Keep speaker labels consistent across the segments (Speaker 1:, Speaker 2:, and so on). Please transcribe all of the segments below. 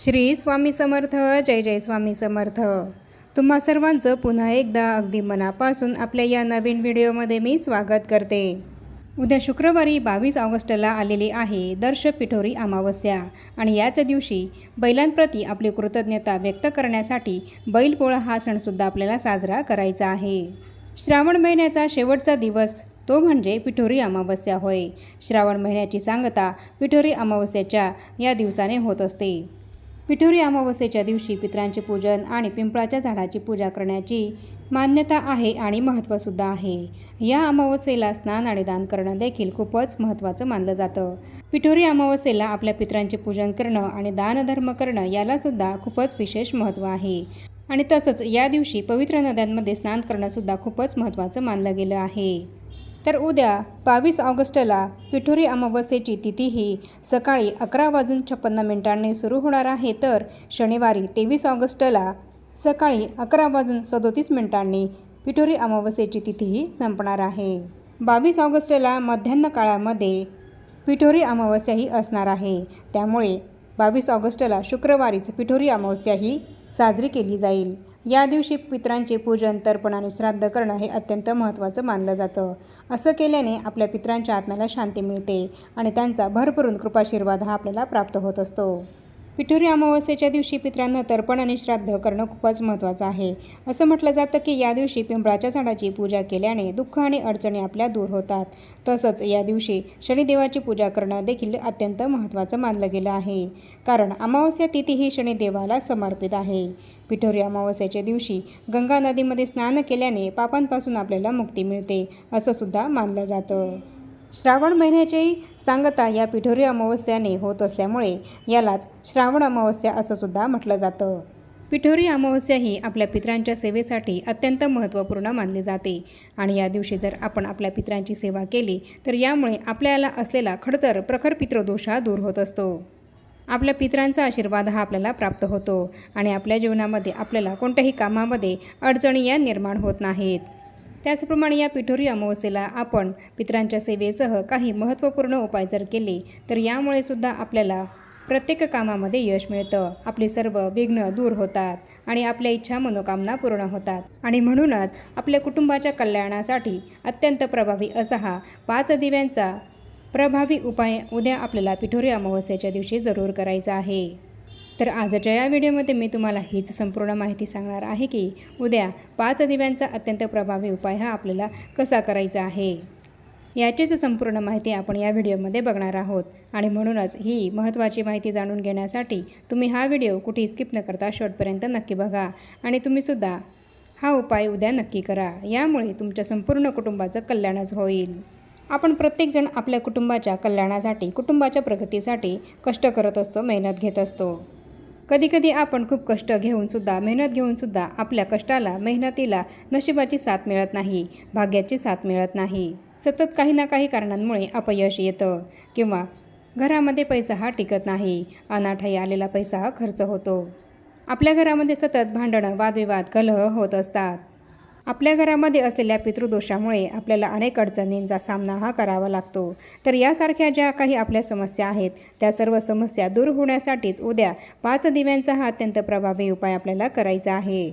Speaker 1: श्री स्वामी समर्थ जय जय स्वामी समर्थ. तुम्हा सर्वांचं पुन्हा एकदा अगदी मनापासून आपल्या या नवीन व्हिडिओमध्ये मी स्वागत करते. उद्या शुक्रवारी बावीस ऑगस्टला आलेली आहे दर्श पिठोरी अमावस्या आणि याच दिवशी बैलांप्रती आपली कृतज्ञता व्यक्त करण्यासाठी बैलपोळा हा सणसुद्धा आपल्याला साजरा करायचा आहे. श्रावण महिन्याचा शेवटचा दिवस तो म्हणजे पिठोरी अमावस्या होय. श्रावण महिन्याची सांगता पिठोरी अमावस्याच्या या दिवसाने होत असते. पिठोरी अमावस्येच्या दिवशी पितरांचे पूजन आणि पिंपळाच्या झाडाची पूजा करण्याची मान्यता आहे आणि महत्त्वसुद्धा आहे. या अमावस्येला स्नान आणि दान करणं देखील खूपच महत्त्वाचं मानलं जातं. पिठोरी अमावस्येला आपल्या पित्रांचे पूजन करणं आणि दानधर्म करणं यालासुद्धा खूपच विशेष महत्त्व आहे. आणि तसंच या दिवशी पवित्र नद्यांमध्ये स्नान करणंसुद्धा खूपच महत्त्वाचं मानलं गेलं आहे. तर उद्या बावीस ऑगस्टला पिठोरी अमावस्येची तिथी ही सकाळी अकरा वाजून छप्पन्न मिनिटांनी सुरू होणार आहे. तर शनिवारी तेवीस ऑगस्टला सकाळी अकरा वाजून सदोतीस मिनिटांनी पिठोरी अमावस्येची तिथीही संपणार आहे. बावीस ऑगस्टला मध्यान्ह काळामध्ये पिठोरी अमावस्याही असणार आहे. त्यामुळे बावीस ऑगस्टला शुक्रवारीच पिठोरी अमावस्याही साजरी केली जाईल. या दिवशी पितरांचे पूजन तर्पण आणि श्राद्ध करणं हे अत्यंत महत्त्वाचं मानलं जातं. असं केल्याने आपल्या पितरांच्या आत्म्याला शांती मिळते आणि त्यांचा भरभरून कृपाशीर्वाद हा आपल्याला प्राप्त होत असतो. पिठोरी अमावस्येच्या दिवशी पितरांना तर्पण आणि श्राद्ध करणं खूपच महत्त्वाचं आहे. असं म्हटलं जातं की या दिवशी पिंपळाच्या झाडाची पूजा केल्याने दुःख आणि अडचणी आपल्या दूर होतात. तसंच या दिवशी शनिदेवाची पूजा करणं देखील अत्यंत महत्त्वाचं मानलं गेलं आहे. कारण अमावस्या तिथी ही शनिदेवाला समर्पित आहे. पिठोरी अमावस्याच्या दिवशी गंगा नदीमध्ये स्नान केल्याने पापांपासून आपल्याला मुक्ती मिळते असं सुद्धा मानलं जातं. श्रावण महिन्याची सांगता या पिठोरी अमावस्याने होत असल्यामुळे यालाच श्रावण अमावस्या असं सुद्धा म्हटलं जातं. पिठोरी अमावस्या ही आपल्या पितरांच्या सेवेसाठी अत्यंत महत्त्वपूर्ण मानली जाते. आणि या दिवशी जर आपण आपल्या पितरांची सेवा केली तर यामुळे आपल्याला असलेला खडतर प्रखर पितृदोष हा दूर होत असतो. आपल्या पितरांचा आशीर्वाद हा आपल्याला प्राप्त होतो आणि आपल्या जीवनामध्ये आपल्याला कोणत्याही कामामध्ये अडचणी या निर्माण होत नाहीत. त्याचप्रमाणे या पिठोरी अमावस्येला आपण पितरांच्या सेवेसह काही महत्त्वपूर्ण उपाय जर केले तर यामुळे सुद्धा आपल्याला प्रत्येक कामामध्ये यश मिळतं. आपली सर्व विघ्न दूर होतात आणि आपल्या इच्छा मनोकामना पूर्ण होतात. आणि म्हणूनच आपल्या कुटुंबाच्या कल्याणासाठी अत्यंत प्रभावी असा हा पाच दिव्यांचा प्रभावी उपाय उद्या आपल्याला पिठोरी अमावस्येच्या दिवशी जरूर करायचा आहे. तर आजच्या या व्हिडिओमध्ये मी तुम्हाला हीच संपूर्ण माहिती सांगणार आहे की उद्या पाच दिव्यांचा अत्यंत प्रभावी उपाय हा आपल्याला कसा करायचा आहे? याचीच संपूर्ण माहिती आपण या व्हिडिओमध्ये बघणार आहोत. आणि म्हणूनच ही महत्त्वाची माहिती जाणून घेण्यासाठी तुम्ही हा व्हिडिओ कुठेही स्किप न करता शेवटपर्यंत नक्की बघा. आणि तुम्हीसुद्धा हा उपाय उद्या नक्की करा. यामुळे तुमच्या संपूर्ण कुटुंबाचं कल्याणच होईल. आपण प्रत्येकजण आपल्या कुटुंबाच्या कल्याणासाठी कुटुंबाच्या प्रगतीसाठी कष्ट करत असतो मेहनत घेत असतो. कधीकधी आपण खूप कष्ट घेऊनसुद्धा मेहनत घेऊनसुद्धा आपल्या कष्टाला मेहनतीला नशिबाची साथ मिळत नाही भाग्याची साथ मिळत नाही. सतत काही ना काही कारणांमुळे अपयश येतं किंवा घरामध्ये पैसा हा टिकत नाही अनाठाई आलेला पैसा हा खर्च होतो. आपल्या घरामध्ये सतत भांडणं वादविवाद कलह होत असतात. आपल्या घरामध्ये असलेल्या पितृदोषामुळे आपल्याला अनेक अडचणींचा सामना हा करावा लागतो. तर यासारख्या ज्या काही आपल्या समस्या आहेत त्या सर्व समस्या दूर होण्यासाठीच उद्या पाच दिव्यांचा हा अत्यंत प्रभावी उपाय आपल्याला करायचा आहे.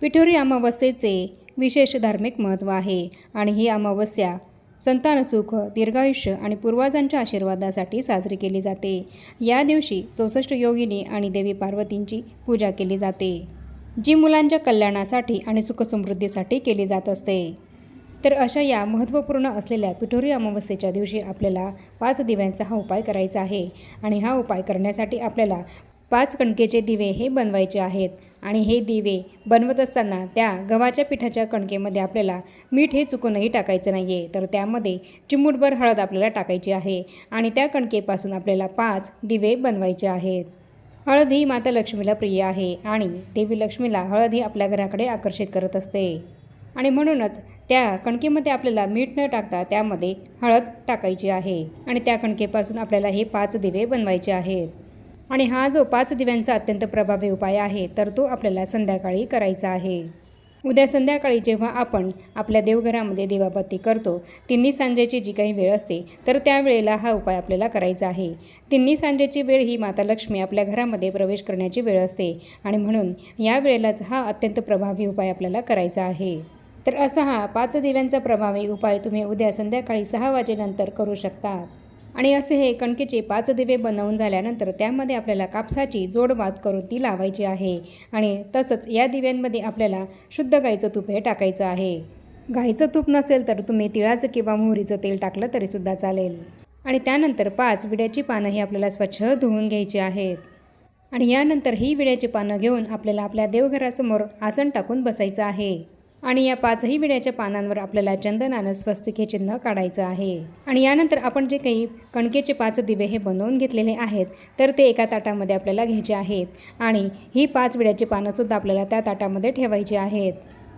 Speaker 1: पिठोरी अमावस्येचे विशेष धार्मिक महत्त्व आहे आणि ही अमावस्या संतान सुख दीर्घायुष्य आणि पूर्वजांच्या आशीर्वादासाठी साजरी केली जाते. या दिवशी चौसष्ट योगिनी आणि देवी पार्वतींची पूजा केली जाते. जी मुलांच्या कल्याणासाठी आणि सुखसमृद्धीसाठी केली जात असते. तर अशा या महत्त्वपूर्ण असलेल्या पिठोरी अमावस्येच्या दिवशी आपल्याला पाच दिव्यांचा हा उपाय करायचा आहे आणि हा उपाय करण्यासाठी आपल्याला पाच कणकेचे दिवे हे बनवायचे आहेत आणि हे दिवे बनवत असताना त्या गव्हाच्या पिठाच्या कणकेमध्ये आपल्याला मीठ हे चुकूनही टाकायचं नाही आहे तर त्यामध्ये चिमूटभर हळद आपल्याला टाकायची आहे आणि त्या कणकेपासून आपल्याला पाच दिवे बनवायचे आहेत. हळद ही माता लक्ष्मीला प्रिय आहे आणि देवी लक्ष्मीला हळद ही आपल्या घराकडे आकर्षित करत असते. आणि म्हणूनच त्या कणकेमध्ये आपल्याला मीठ न टाकता त्यामध्ये हळद टाकायची आहे आणि त्या कणकेपासून आपल्याला हे पाच दिवे बनवायचे आहेत. आणि हा जो पाच दिव्यांचा अत्यंत प्रभावी उपाय आहे तर तो आपल्याला संध्याकाळी करायचा आहे. उद्या संध्याकाळी जेव्हा आपण आपल्या देवघरामध्ये दिवाबत्ती करतो तिन्ही सांजेची जी काही वेळ असते तर त्यावेळेला हा उपाय आपल्याला करायचा आहे. तिन्ही सांजेची वेळ ही माता लक्ष्मी आपल्या घरामध्ये प्रवेश करण्याची वेळ असते आणि म्हणून या वेळेलाच हा अत्यंत प्रभावी उपाय आपल्याला करायचा आहे. तर असा हा पाच दिव्यांचा प्रभावी उपाय तुम्ही उद्या संध्याकाळी सहा वाजेनंतर करू शकता. आणि असे हे कणकेचे पाच दिवे बनवून झाल्यानंतर त्यामध्ये आपल्याला कापसाची जोडबात करून ती लावायची आहे. आणि तसंच या दिव्यांमध्ये आपल्याला शुद्ध गाईचं तूप हे टाकायचं आहे. गाईचं तूप नसेल तर तुम्ही तिळाचं किंवा मोहरीचं तेल टाकलं तरीसुद्धा चालेल. आणि त्यानंतर पाच विड्याची पानं ही आपल्याला स्वच्छ धुवून घ्यायची आहेत. आणि यानंतर ही विड्याची पानं घेऊन आपल्याला आपल्या देवघरासमोर आसन टाकून बसायचं आहे. आणि या पाचही विड्याच्या पानांवर आपल्याला चंदनानं स्वस्तिक हे चिन्ह काढायचं आहे. आणि यानंतर आपण जे काही कणकेचे पाच दिवे हे बनवून घेतलेले आहेत तर ते एका ताटामध्ये आपल्याला घ्यायचे आहेत. आणि ही पाच विड्याची पानंसुद्धा आपल्याला त्या ताटामध्ये ठेवायची आहेत.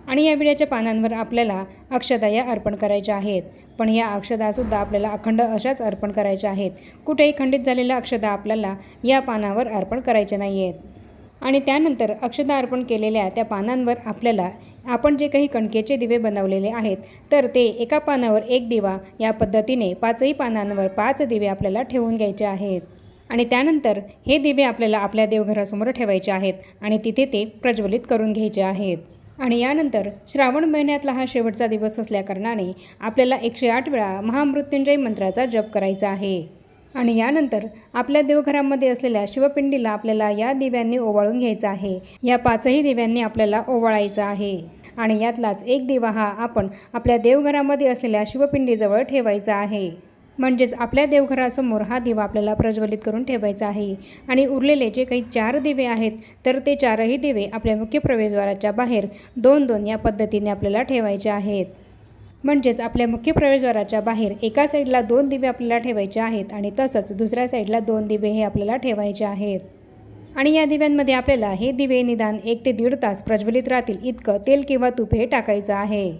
Speaker 1: आणि या विड्याच्या पानांवर आपल्याला अक्षदाया अर्पण करायच्या आहेत. पण या अक्षदासुद्धा आपल्याला अखंड अशाच अर्पण करायच्या आहेत. कुठेही खंडित झालेल्या अक्षदा आपल्याला या पानावर अर्पण करायच्या नाही आहेत आणि त्यानंतर अक्षदा अर्पण केलेल्या त्या पानांवर आपल्याला आपण जे काही कणकेचे दिवे बनवलेले आहेत तर ते एका पानावर एक दिवा या पद्धतीने पाचही पानांवर पाच दिवे आपल्याला ठेवून घ्यायचे आहेत. आणि त्यानंतर हे दिवे आपल्याला आपल्या देवघरासमोर ठेवायचे आहेत आणि तिथे ते प्रज्वलित करून घ्यायचे आहेत. आणि यानंतर श्रावण महिन्यातला हा शेवटचा दिवस असल्याकारणाने आपल्याला एकशे आठ वेळा महामृत्युंजय मंत्राचा जप करायचा आहे. आणि यानंतर आपल्या देवघरामध्ये असलेल्या शिवपिंडीला आपल्याला या दिव्यांनी ओवाळून घ्यायचं आहे. या पाचही दिव्यांनी आपल्याला ओवाळायचं आहे. आणि यातलाच एक दिवा हा आपण आपल्या देवघरामध्ये असलेल्या शिवपिंडीजवळ ठेवायचा आहे. म्हणजेच आपल्या देवघरासमोर हा दिवा आपल्याला प्रज्वलित करून ठेवायचा आहे. आणि उरलेले जे काही चार दिवे आहेत तर ते चारही दिवे आपल्या मुख्य प्रवेशद्वाराच्या बाहेर दोन दोन या पद्धतीने आपल्याला ठेवायचे आहेत. म्हणजेच आपल्या मुख्य प्रवेशद्वाराच्या बाहेर एका साईडला दोन दिवे आपल्याला ठेवायचे आहेत आणि तसंच दुसऱ्या साईडला दोन दिवे हे आपल्याला ठेवायचे आहेत. आणि या दिव्यांमध्ये आपल्याला हे दिवे निदान एक ते दीड तास प्रज्वलित राहतील. इतकं तेल किंवा तूप हे टाकायचं आहे.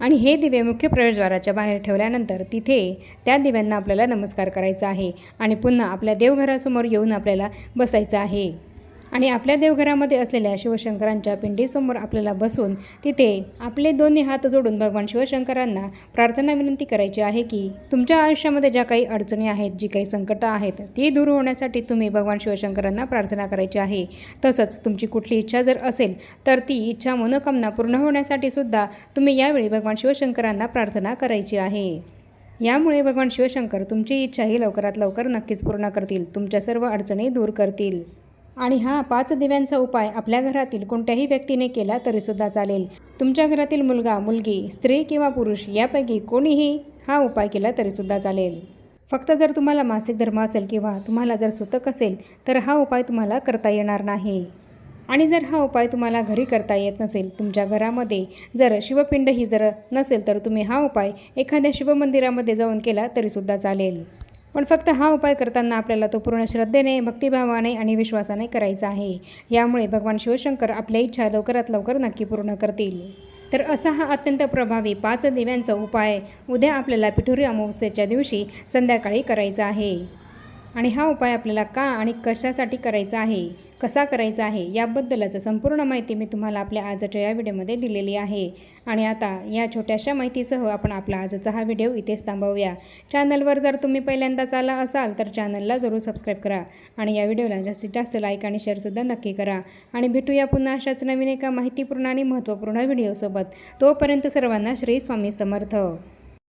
Speaker 1: आणि हे दिवे मुख्य प्रवेशद्वाराच्या बाहेर ठेवल्यानंतर तिथे त्या दिव्यांना आपल्याला नमस्कार करायचा आहे. आणि पुन्हा आपल्या देवघरासमोर येऊन आपल्याला बसायचं आहे. आणि आपल्या देवघरामध्ये असलेल्या शिवशंकरांच्या पिंडीसमोर आपल्याला बसून तिथे आपले दोन्ही हात जोडून भगवान शिवशंकरांना प्रार्थना विनंती करायची आहे की तुमच्या आयुष्यामध्ये ज्या काही अडचणी आहेत जी काही संकटं आहेत ती दूर होण्यासाठी तुम्ही भगवान शिवशंकरांना प्रार्थना करायची आहे. तसंच तुमची कुठली इच्छा जर असेल तर ती इच्छा मनोकामना पूर्ण होण्यासाठी सुद्धा तुम्ही यावेळी भगवान शिवशंकरांना प्रार्थना करायची आहे. यामुळे भगवान शिवशंकर तुमची इच्छाही लवकरात लवकर नक्कीच पूर्ण करतील तुमच्या सर्व अडचणी दूर करतील. आणि हा पाच दिव्यांचा उपाय आपल्या घरातील कोणत्याही व्यक्तीने केला तरीसुद्धा चालेल. तुमच्या घरातील मुलगा मुलगी स्त्री किंवा पुरुष यापैकी कोणीही हा उपाय केला तरीसुद्धा चालेल. फक्त जर तुम्हाला मासिक धर्म असेल किंवा तुम्हाला जर सुतक असेल तर हा उपाय तुम्हाला करता येणार नाही. आणि जर हा उपाय तुम्हाला घरी करता येत नसेल तुमच्या घरामध्ये जर शिवपिंडही जर नसेल तर तुम्ही हा उपाय एखाद्या शिवमंदिरामध्ये जाऊन केला तरीसुद्धा चालेल. पण फक्त हा उपाय करताना आपल्याला तो पूर्ण श्रद्धेने भक्तिभावाने आणि विश्वासाने करायचा आहे. यामुळे भगवान शिवशंकर आपल्या इच्छा लवकरात लवकर नक्की पूर्ण करतील. तर असा हा अत्यंत प्रभावी पाच दिव्यांचा उपाय उद्या आपल्याला पिठोरी अमावस्येच्या दिवशी संध्याकाळी करायचा आहे. आणि हा उपाय आपल्याला का आणि कशासाठी करायचा आहे कसा करायचा आहे याबद्दलच संपूर्ण माहिती मी तुम्हाला आपल्या आजच्या या व्हिडिओमध्ये दिलेली आहे. आणि आता या छोट्याशा माहितीसह आपण आपला आजचा हा व्हिडिओ इथेच थांबवूया. चॅनलवर जर तुम्ही पहिल्यांदाच आला असाल तर चॅनलला जरूर सबस्क्राईब करा आणि या व्हिडिओला जास्तीत जास्त लाईक आणि शेअरसुद्धा नक्की करा. आणि भेटूया पुन्हा अशाच नवीन एका माहितीपूर्ण आणि महत्त्वपूर्ण व्हिडिओसोबत. तोपर्यंत सर्वांना श्री स्वामी समर्थ.